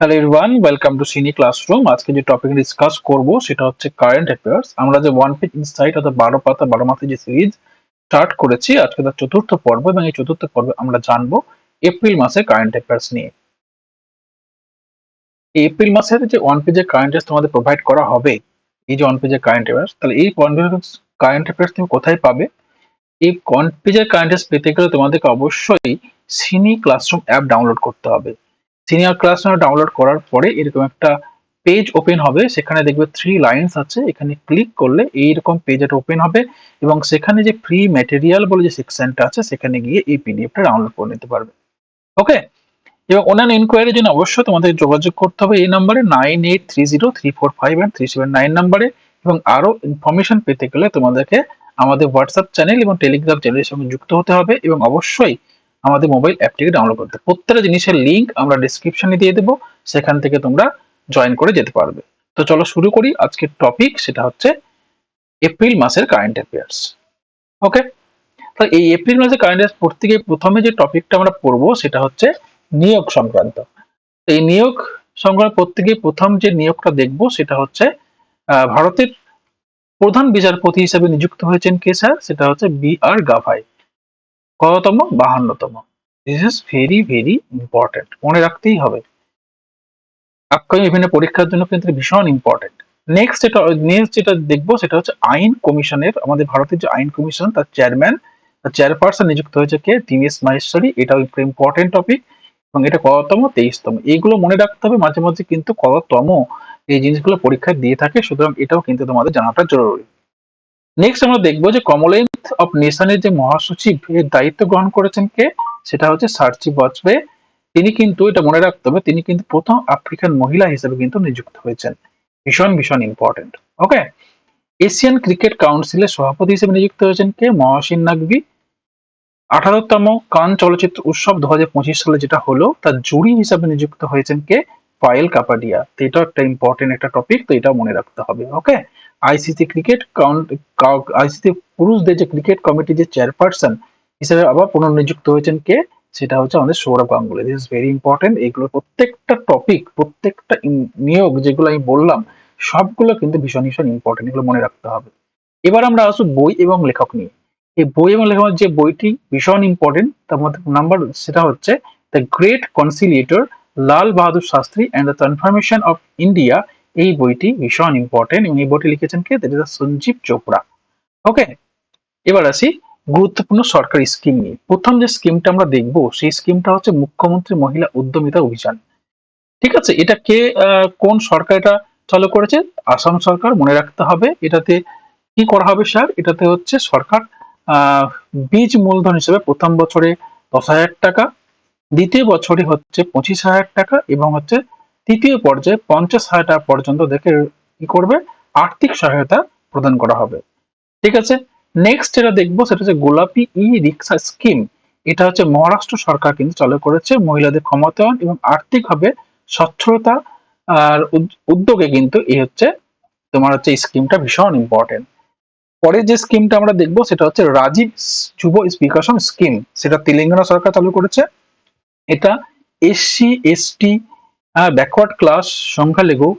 Hello everyone welcome to cine classroom আজকে যে topic discuss করব সেটা হচ্ছে কারেন্ট অ্যাফেয়ার্স আমরা যে ওয়ান পেজ ইনসাইট অর্থাৎ বারো পাতা, বারো মাসে যে সিরিজ স্টার্ট করেছি, আজকে তার চতুর্থ পর্ব এবং এই চতুর্থ পর্বে আমরা জানব এপ্রিল মাসে কারেন্ট অ্যাফেয়ার্স নিয়ে। এপ্রিল মাসের যে ওয়ান পেজের কারেন্ট অ্যাফেয়ার্স তোমাদের প্রোভাইড করা হবে, এই যে ওয়ান পেজের কারেন্ট অ্যাফেয়ার্স তাহলে এই ওয়ান কারেন্ট অ্যাফেয়ার্স তুমি কোথায় পাবে? এই ওয়ান পেজের কারেন্ট অ্যাফেয়ার্স পেতে গেলে তোমাদেরকে অবশ্যই সিনি ক্লাসরুম অ্যাপ ডাউনলোড করতে হবে। সিনিয়র ক্লাস ডাউনলোড করার পরে এরকম একটা পেজ ওপেন হবে। সেখানে দেখবে থ্রি লাইন্স আছে। এখানে ক্লিক করলে এইরকম পেজ এটা ওপেন হবে এবং সেখানে যে ফ্রি ম্যাটেরিয়াল বলে যে সেকশনটা আছে, সেখানে গিয়ে এই পিডিএফটা ডাউনলোড করে নিতে পারবে। ওকে এবং অন্যান্য ইনকোয়ারির জন্য অবশ্যই তোমাদের যোগাযোগ করতে হবে। এই নাম্বারে nine eight three zero three four five and three seven nine নাম্বারে এবং আরও ইনফরমেশন পেতে গেলে তোমাদেরকে আমাদের হোয়াটসঅ্যাপ চ্যানেল এবং টেলিগ্রাম চ্যানেলের সঙ্গে যুক্ত হতে হবে এবং অবশ্যই আমাদের মোবাইল অ্যাপটিকে ডাউনলোড করতে। প্রত্যেকটা জিনিসের লিঙ্ক আমরা ডিসক্রিপশনে দিয়ে দেবো, সেখান থেকে তোমরা জয়েন করে যেতে পারবে। তো চলো শুরু করি আজকের টপিক সেটা হচ্ছে এপ্রিল মাসের কারেন্ট অ্যাফেয়ার্স ওকে তো এই এপ্রিল মাসের কারেন্ট অ্যাফেয়ার্স পড়তে গিয়ে প্রথমে যে টপিকটা আমরা পড়ব, সেটা হচ্ছে নিয়োগ সংক্রান্ত। এই নিয়োগ সংক্রান্ত পড়তে গিয়ে প্রথম যে নিয়োগটা দেখব, সেটা হচ্ছে ভারতের প্রধান বিচারপতি হিসেবে নিযুক্ত হয়েছেন কে স্যার? সেটা হচ্ছে বি আর গাভাই। কততম? বাহান্নতম। This is very very important মনে রাখতেই হবে। আপকামিং বিভিন্ন পরীক্ষার জন্য কিন্তু ভীষণ ইম্পর্টেন্ট নেক্সট যেটা নেক্সট যেটা দেখব সেটা হচ্ছে আইন কমিশনের, আমাদের ভারতের যে আইন কমিশন, তার চেয়ারম্যান তার চেয়ারপারসন নিযুক্ত হয়েছে কে? দিনেশ মাহেশ্বরী। এটাও একটু ইম্পর্টেন্ট টপিক এবং এটা কততম তেইশতম। এইগুলো মনে রাখতে হবে, মাঝে মাঝে কিন্তু কততম এই জিনিসগুলো পরীক্ষায় দিয়ে থাকে, সুতরাং এটাও কিন্তু তোমাদের জানাটা জরুরি। নেক্সট আমরা দেখব যে কমনওয়েলথ অফ নেশনের যে মহাসচিব, এর দায়িত্ব গ্রহণ করেছেন কে? সেটা হচ্ছে সার্চি বচবে তিনি কিন্তু, এটা মনে রাখতে হবে, তিনি কিন্তু প্রথম আফ্রিকান মহিলা হিসেবে কিন্তু নিযুক্ত হয়েছেন। ভীষণ ভীষণ ইম্পর্টেন্ট ওকে এশিয়ান ক্রিকেট কাউন্সিলের সভাপতি হিসেবে নিযুক্ত হয়েছেন কে? মহাসিন নাকবি আঠারোতম কান চলচ্চিত্র উৎসব দু হাজার পঁচিশ সালে যেটা হলো, তার জুরি হিসাবে নিযুক্ত হয়েছেন কে? পায়েল কাপাডিয়া। তো এটা একটা ইম্পর্টেন্ট একটা টপিক তো এটা মনে রাখতে হবে okay ICC cricket count ICC পুরুষদের যে ক্রিকেট কমিটির যে চেয়ারপারসন হিসেবে আবার পুনর্নিযুক্ত হয়েছেন কে? সেটা হচ্ছে আমাদের Sourav Ganguly. This is very important এগুলো প্রত্যেকটা টপিক প্রত্যেকটা নিয়োগ যেগুলো আমি বললাম, সবগুলো কিন্তু ভীষণ ভীষণ ইম্পর্টেন্ট এগুলো মনে রাখতে হবে। এবার আমরা আসব বই এবং লেখক নিয়ে। এই বই এবং লেখক যে বইটি ভীষণ ইম্পর্টেন্ট তার মধ্যে নাম্বার সেটা হচ্ছে the great conciliator Lal Bahadur Shastri and the confirmation of India এই বইটি ভীষণ ইম্পর্টেন্ট এবং এই বইটি লিখেছেন কে? That is Sanjeev Chopra. Okay এবার আসি গুরুত্বপূর্ণ সরকারি স্কিম নিয়ে। প্রথম যে স্কিমটা আমরা দেখব, সেই স্কিমটা হচ্ছে মুখ্যমন্ত্রী মহিলা উদ্যমিতা অভিযান। ঠিক আছে? এটা কে কোন সরকার এটা চালু করেছে? আসাম সরকার, মনে রাখতে হবে। এটাতে কি করা হবে স্যার? এটাতে হচ্ছে সরকার বীজ মূলধন হিসেবে প্রথম বছরে দশ হাজার টাকা, দ্বিতীয় বছরে হচ্ছে পঁচিশ হাজার টাকা এবং হচ্ছে তৃতীয় পর্যায়ে পঞ্চাশ হাজার টাকা পর্যন্ত দেখে কি করবে, আর্থিক সহায়তা প্রদান করা হবে। ঠিক আছে? নেক্সট যেটা দেখব সেটা হচ্ছে গোলাপি ই রিক্সা স্কিম এটা হচ্ছে মহারাষ্ট্র সরকার কিন্তু চালু করেছে মহিলাদের ক্ষমতায়ন এবং আর্থিকভাবে স্বচ্ছতা আর উদ্যোগে কিন্তু এই হচ্ছে তোমার হচ্ছে স্কিমটা ভীষণ ইম্পর্টেন্ট পরে যে স্কিমটা আমরা দেখব সেটা হচ্ছে রাজীব যুব বিকাশন স্কিম সেটা তেলেঙ্গানা সরকার চালু করেছে। এটা এসসি এসটি ব্যাকওয়ার্ড ক্লাস সংখ্যালঘু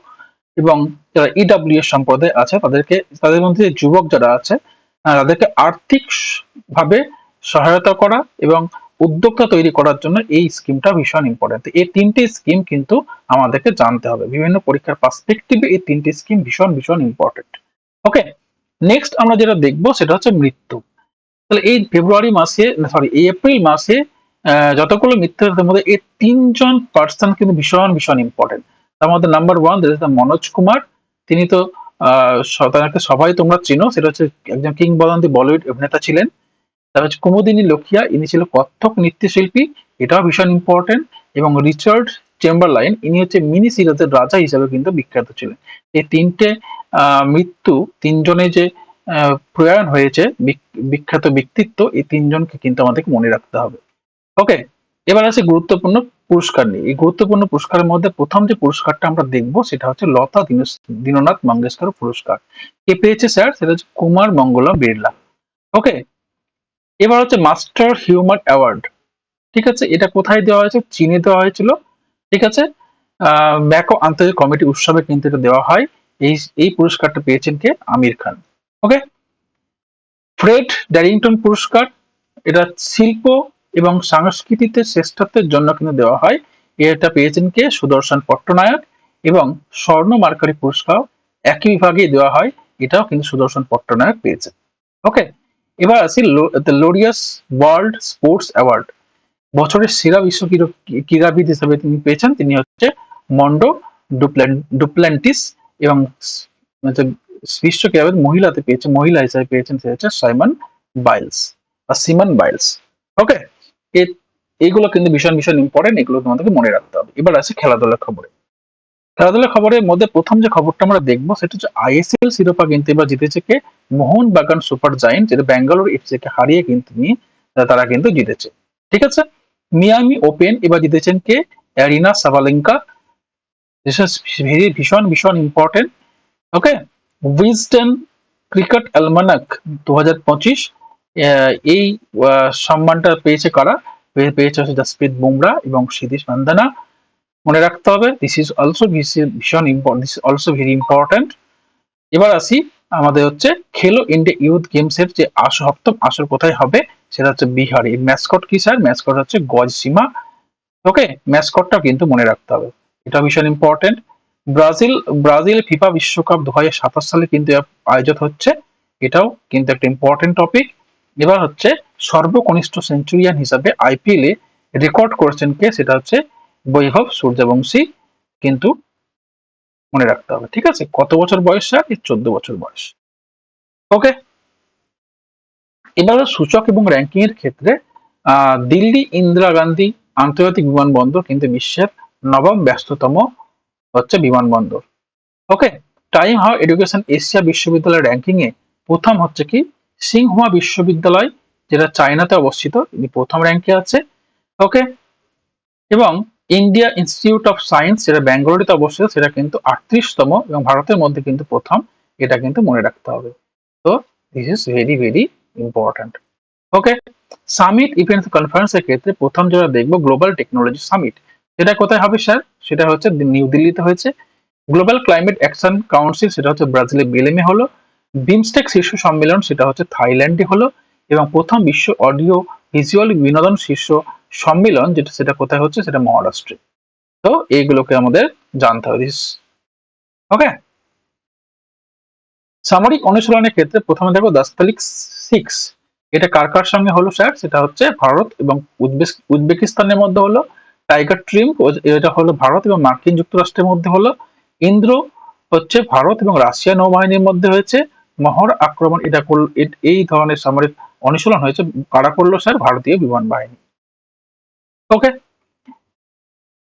এবং যারা ইডাব্লিউ এস সম্প্রদায় আছে তাদেরকে, তাদের মধ্যে যুবক যারা আছে তাদেরকে আর্থিক ভাবে সহায়তা করা এবং উদ্যোক্তা তৈরি করার জন্য এই স্কিমটা ভীষণ ইম্পর্টেন্ট এই তিনটি স্কিম কিন্তু আমাদেরকে জানতে হবে। বিভিন্ন পরীক্ষার পার্সপেক্টিভে এই তিনটি স্কিম ভীষণ ভীষণ ইম্পর্টেন্ট ওকে নেক্সট আমরা যেটা দেখব সেটা হচ্ছে মৃত্যু। তাহলে এই ফেব্রুয়ারি মাসে সরি এই এপ্রিল মাসে যতগুলো মৃত্যুর মধ্যে এই তিনজন পার্সন কিন্তু ভীষণ ভীষণ ইম্পর্টেন্ট তার মধ্যে নাম্বার ওয়ান মনোজ কুমার। তিনি তো তাকে সবাই তোমরা চিনো। সেটা হচ্ছে একজন কিংবদন্তি বলিউড অভিনেতা ছিলেন। তার হচ্ছে কুমুদিনী লক্ষিয়া ইনি ছিল কত্থক নৃত্যশিল্পী। এটাও ভীষণ ইম্পর্টেন্ট এবং রিচার্ড চেম্বারলাইন, ইনি হচ্ছে মিনি সিরিজের রাজা হিসেবে কিন্তু বিখ্যাত ছিলেন। এই তিনটে মৃত্যু তিনজনে যে প্রয়াণ হয়েছে বিখ্যাত ব্যক্তিত্ব, এই তিনজনকে কিন্তু আমাদেরকে মনে রাখতে হবে। ওকে এবার আছে গুরুত্বপূর্ণ পুরস্কার নিয়ে। এই গুরুত্বপূর্ণ পুরস্কারের মধ্যে প্রথম যে পুরস্কারটা আমরা দেখব সেটা হচ্ছে লতা দীননাথ মঙ্গেশকর পুরস্কার। কে পেয়েছে স্যার? সেটা হচ্ছে কুমার মঙ্গলম বিড়লা। ওকে? এবার হচ্ছে মাস্টার হিউমার অ্যাওয়ার্ড। ঠিক আছে? এটা কোথায় দেওয়া হয়েছে চীনে দেওয়া হয়েছিল। ঠিক আছে? ম্যাকো আন্তর্জাতিক কমিটি উৎসবে কিন্তু এটা দেওয়া হয়। এই এই পুরস্কারটা পেয়েছেন কে? আমির খান। ওকে? ফ্রেড ড্যারিংটন পুরস্কার। এটা শিল্প এবং সংস্কৃতিতে শ্রেষ্ঠত্বের জন্য কিন্তু দেওয়া হয়। এটা পেয়েছেন কে? সুদর্শন পট্টনায়ক এবং স্বর্ণ মার্কারি পুরস্কার একই বিভাগে দেওয়া হয়। এটাও কিন্তু সুদর্শন পট্টনায়ক পেয়েছেন। ওকে, এবার আসি লোরিয়াস ওয়ার্ল্ড স্পোর্টস অ্যাওয়ার্ড। বছরের সেরা বিশ্ব ক্রীড়া- ক্রীড়াবিদ হিসেবে তিনি পেয়েছেন। তিনি হচ্ছে মন্ডো ডুপ্ল্যান- ডুপ্ল্যান্টিস এবং বিশ্ব ক্রীড়াবিদ মহিলাতে পেয়েছে মহিলা হিসেবে পেয়েছেন, সে হচ্ছে সাইমন বাইলস বা সিমন বাইলস। ওকে এইগুলো কিন্তু ভীষণ ভীষণ ইম্পর্টেন্ট এগুলো তোমাদেরকে মনে রাখতে হবে। এবার আছে খেলাধুলার খবরে। খেলাধুলার খবরের মধ্যে প্রথম যে খবরটা আমরা দেখব, সেটা হচ্ছে আইএসএল শিরোপা কিন্তু এবার জিতেছে কে? মোহন বাগান সুপার জায়েন্ট, যেটা ব্যাঙ্গালোর এফসি কে হারিয়ে কিন্তু নিয়ে তারা কিন্তু জিতেছে। ঠিক আছে? মিয়ামি ওপেন এবার জিতেছেন কে? অ্যারিনা ভেরি ভীষণ ভীষণ important okay Wisden cricket almanac দু হাজার পঁচিশ। এই সম্মানটা পেয়েছে কারা? পেয়েছে হচ্ছে জসপ্রীত বুমরা এবং সিদ্ধিশ মান্দানা। মনে রাখতে হবে দিস ইজ অলসো ভীষণ important this also very important এবার আসি আমাদের হচ্ছে খেলো ইন্ডিয়া ইউথ গেমস এর যে আস সপ্তম আসর কোথায় হবে? সেটা হচ্ছে বিহারে। ম্যাসকট কি স্যার ম্যাসকট হচ্ছে গজ সীমা। ওকে ম্যাসকটটা কিন্তু মনে রাখতে হবে। এটা ভীষণ ইম্পর্টেন্ট ব্রাজিল ব্রাজিল ফিফা বিশ্বকাপ দু হাজার সাতাশ সালে কিন্তু আয়োজিত হচ্ছে। এটাও কিন্তু একটা ইম্পর্টেন্ট টপিক এবার হচ্ছে সর্বকনিষ্ঠ সেঞ্চুরিয়ান হিসাবে আইপিএল এ রেকর্ড করেছেন কে? সেটা হচ্ছে বৈভব সূর্যবংশী কিন্তু মনে রাখতে হবে, ঠিক আছে? কত বছর বয়স এই চোদ্দ বছর বয়স। ওকে এবার সূচক এবং র্যাঙ্কিং এর ক্ষেত্রে দিল্লি ইন্দিরা গান্ধী আন্তর্জাতিক বিমানবন্দর কিন্তু বিশ্বের নবম ব্যস্ততম হচ্ছে বিমানবন্দর। Okay time how education Asia বিশ্ববিদ্যালয় র্যাঙ্কিং এ প্রথম হচ্ছে কি? সিংহুয়া বিশ্ববিদ্যালয়, যেটা চায়নাতে অবস্থিত ইনি প্রথম র্যাঙ্কে আছে ওকে এবং ইন্ডিয়া ইনস্টিটিউট অফ সায়েন্স, যেটা ব্যাঙ্গালোরিতে অবস্থিত, সেটা কিন্তু আটত্রিশতম এবং ভারতের মধ্যে কিন্তু প্রথম, এটা কিন্তু মনে রাখতে হবে। তো this is very very important okay summit event কনফারেন্সের ক্ষেত্রে প্রথম যেটা দেখব গ্লোবাল টেকনোলজি সামিট সেটা কোথায় হবে স্যার? সেটা হচ্ছে নিউ দিল্লিতে হয়েছে। গ্লোবাল ক্লাইমেট অ্যাকশন কাউন্সিল সেটা হচ্ছে ব্রাজিলের বেলেমে হলো। বিমস্টেক শীর্ষ সম্মেলন সেটা হচ্ছে থাইল্যান্ডে হলো এবং প্রথম বিশ্ব অডিও ভিজুয়াল বিনোদন শীর্ষ সম্মেলন যেটা সেটা কোথায় হচ্ছে সেটা মহারাষ্ট্রে। তো এইগুলোকে আমাদের জানতে হবে। ওকে সামরিক অনুশীলনের ক্ষেত্রে প্রথমে দেখো দাস্তালিক সিক্স এটা কার কার সঙ্গে হলো স্যার সেটা হচ্ছে ভারত এবং উজবেক- উজবেকিস্তানের মধ্যে হলো টাইগার ট্রিম এটা হলো ভারত এবং মার্কিন যুক্তরাষ্ট্রের মধ্যে হলো, ইন্দ্র হচ্ছে ভারত এবং রাশিয়া নৌবাহিনীর মধ্যে হয়েছে মহর আক্রমণ, এটা করল- এই ধরনের সামরিক অনুশীলন হয়েছে, কারা করল স্যার? ভারতীয় বিমান বাহিনী। ওকে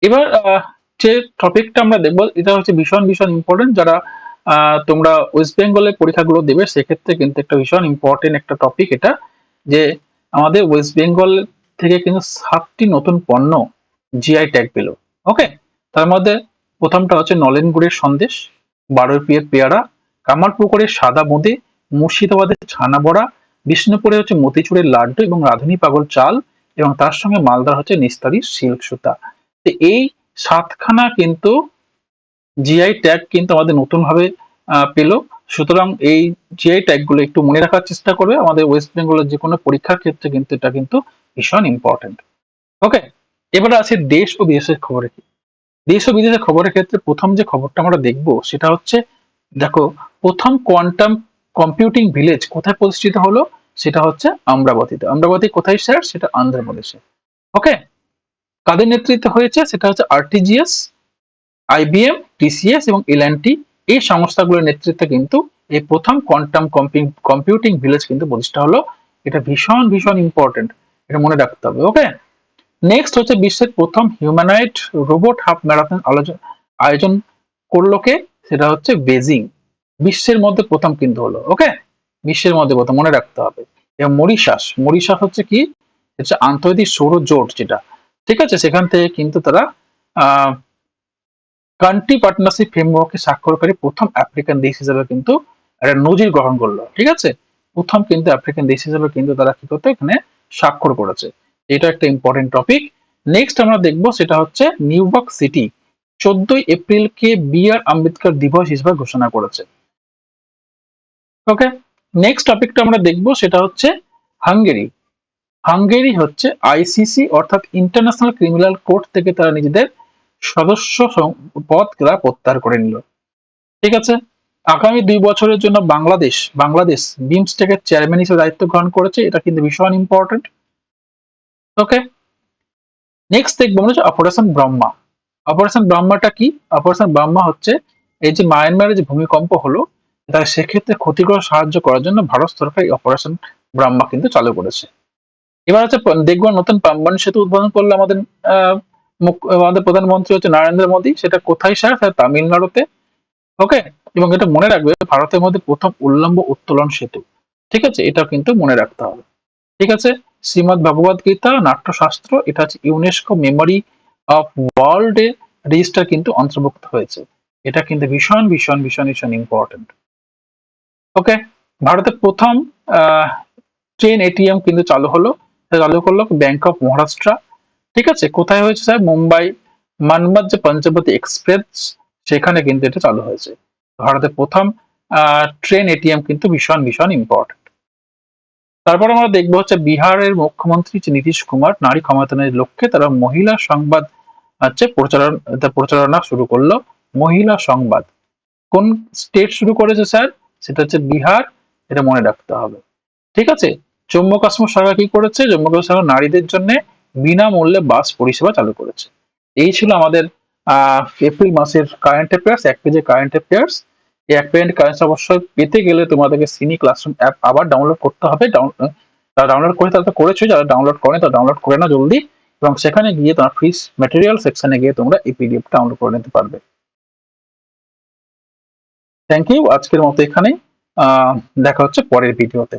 এবার যে টপিকটা আমরা দেখব, এটা হচ্ছে ভীষণ ভীষণ ইম্পর্টেন্ট যারা তোমরা ওয়েস্ট বেঙ্গলের পরীক্ষাগুলো দেবে, সেক্ষেত্রে কিন্তু একটা ভীষণ ইম্পর্টেন্ট একটা টপিক এটা, যে আমাদের ওয়েস্ট বেঙ্গল থেকে কিন্তু সাতটি নতুন পণ্য জিআই ট্যাগ পেল। ওকে তার মধ্যে প্রথমটা হচ্ছে নলেনগুড়ের সন্দেশ বারোই পিয়ের পেয়ারা কামারপুকুরের সাদা বোঁদে, মুর্শিদাবাদের ছানা বড়া বিষ্ণুপুরে হচ্ছে মতিচুরের লাড্ডু এবং রাধুনী পাগল চাল এবং তার সঙ্গে মালদার হচ্ছে নিস্তারি সিল্ক সুতা। এই সাতখানা কিন্তু জিআই ট্যাগ কিন্তু আমাদের নতুন ভাবে পেল। সুতরাং এই জিআই ট্যাগগুলো একটু মনে রাখার চেষ্টা করবে। আমাদের ওয়েস্ট বেঙ্গলের যে কোনো পরীক্ষার ক্ষেত্রে কিন্তু এটা কিন্তু ভীষণ ইম্পর্টেন্ট ওকে এবারে আছে দেশ ও বিদেশের খবরে। কি দেশ ও বিদেশের খবরের ক্ষেত্রে প্রথম যে খবরটা আমরা দেখব, সেটা হচ্ছে দেখো, প্রথম কোয়ান্টাম কম্পিউটিং ভিলেজ কোথায় প্রতিষ্ঠিত হলো? সেটা হচ্ছে আমরাবতীতে। আমরাবতী কোথায় স্যার? সেটা অন্ধ্রপ্রদেশে ওকে? কাদের নেতৃত্বে হয়েছে? সেটা হচ্ছে আরটিজিএস, আইবিএম, টিসিএস এবং এলএনটি। এই সংস্থাগুলোর নেতৃত্বে কিন্তু এই প্রথম কোয়ান্টাম কম্পিউটিং ভিলেজ কিন্তু প্রতিষ্ঠা হলো। এটা ভীষণ ভীষণ ইম্পর্টেন্ট এটা মনে রাখতে হবে, ওকে? নেক্সট হচ্ছে বিশ্বের প্রথম হিউম্যানয়েড রোবট হাফ ম্যারাথন আয়োজন করল কে? সেটা হচ্ছে বেজিং। বিশ্বের মধ্যে প্রথম কিন্তু হলো ওকে বিশ্বের মধ্যে প্রথম মনে রাখতে হবে। এবং মরিশাস মরিশাস হচ্ছে কি? হচ্ছে আন্তর্জাতিক সৌর জোট যেটা, ঠিক আছে? সেখান থেকে কিন্তু তারা কান্ট্রি পার্টনারশিপ ফ্রেমওয়ার্কে স্বাক্ষরকারী প্রথম আফ্রিকান দেশ হিসেবে কিন্তু একটা নজির গ্রহণ করল, ঠিক আছে? প্রথম কিন্তু আফ্রিকান দেশ হিসেবে কিন্তু তারা কি করতো? এখানে স্বাক্ষর করেছে। এটা একটা ইম্পর্টেন্ট টপিক নেক্সট আমরা দেখব সেটা হচ্ছে নিউইয়র্ক সিটি। চোদ্দই এপ্রিলকে বি আর আম্বেদকর দিবস হিসেবে ঘোষণা করেছে। ওকে নেক্সট টপিকটা আমরা দেখব, সেটা হচ্ছে হাঙ্গেরি। হাঙ্গেরি হচ্ছে আইসিসি অর্থাৎ ইন্টারন্যাশনাল ক্রিমিনাল কোর্ট থেকে তারা নিজেদের সদস্য পদ তারা প্রত্যাহার করে নিল। ঠিক আছে? আগামী দুই বছরের জন্য বাংলাদেশ বাংলাদেশ বিমস্টেকের চেয়ারম্যান হিসেবে দায়িত্ব গ্রহণ করেছে, এটা কিন্তু ভীষণ ইম্পর্টেন্ট ওকে নেক্সট দেখব আমরা অপারেশন ব্রহ্মা অপারেশন ব্রহ্মাটা কি? অপারেশন ব্রহ্মা হচ্ছে এই যে মায়ানমারে যে ভূমিকম্প হলো তাই সেক্ষেত্রে ক্ষতিগ্রস্ত সাহায্য করার জন্য ভারত সরকার এই অপারেশন ব্রহ্মা কিন্তু চালু করেছে। এবার হচ্ছে দেখব নতুন পাম্বান সেতু উদ্বোধন করল আমাদের আমাদের প্রধানমন্ত্রী হচ্ছে নরেন্দ্র মোদী। সেটা কোথায় স্যার? স্যার, তামিলনাড়ুতে। ওকে এবং এটা মনে রাখবে, ভারতের মধ্যে প্রথম উল্লম্ব উত্তোলন সেতু। ঠিক আছে? এটা কিন্তু মনে রাখতে হবে। ঠিক আছে? শ্রীমদ ভগবদ গীতা নাট্যশাস্ত্র, এটা হচ্ছে UNESCO memory of world register কিন্তু অন্তর্ভুক্ত হয়েছে। এটা কিন্তু ভীষণ ভীষণ ভীষণ ভীষণ ইম্পর্টেন্ট ওকে ভারতের প্রথম ট্রেন এটিএম কিন্তু চালু হলো। চালু করল ব্যাংক অফ মহারাষ্ট্র ঠিক আছে? কোথায় হয়েছে স্যার? মুম্বাই মানবাদ যে পঞ্চবতী এক্সপ্রেস, সেখানে কিন্তু এটা চালু হয়েছে। ভারতের প্রথম ট্রেন এটিএম কিন্তু ভীষণ ভীষণ ইম্পর্টেন্ট তারপর আমরা দেখব হচ্ছে বিহারের মুখ্যমন্ত্রী নীতিশ কুমার। নারী ক্ষমতায়নের লক্ষ্যে তারা মহিলা সংবাদ, হচ্ছে প্রচারণ শুরু করল। মহিলা সংবাদ। কোন স্টেট শুরু করেছে স্যার? সেটা হচ্ছে বিহার। এটা মনে রাখতে হবে। ঠিক আছে? জম্মু কাশ্মীর সরকার কি করেছে? জম্মু কাশ্মীর সরকার নারীদের জন্য বিনামূল্যে বাস পরিষেবা চালু করেছে। এই ছিল আমাদের, আহ, এপ্রিল মাসের কারেন্ট অ্যাফেয়ার্স এক পেজের কারেন্ট অ্যাফেয়ার্স এই পেজের কারেন্ট অবশ্যই পেতে গেলে তোমাদেরকে সিনি ক্লাসরুম অ্যাপ আবার ডাউনলোড করতে হবে। যারা ডাউনলোড করে, তারা তো করেছ, যারা ডাউনলোড করে, তারা ডাউনলোড করে না জলদি। এবং সেখানে গিয়ে তোমার ফ্রিজ ম্যাটেরিয়াল সেকশনে গিয়ে তোমরা এই পিডিএফ ডাউনলোড করে নিতে পারবে। থ্যাংক ইউ আজকের মতো এখানে দেখা হচ্ছে পরের ভিডিওতে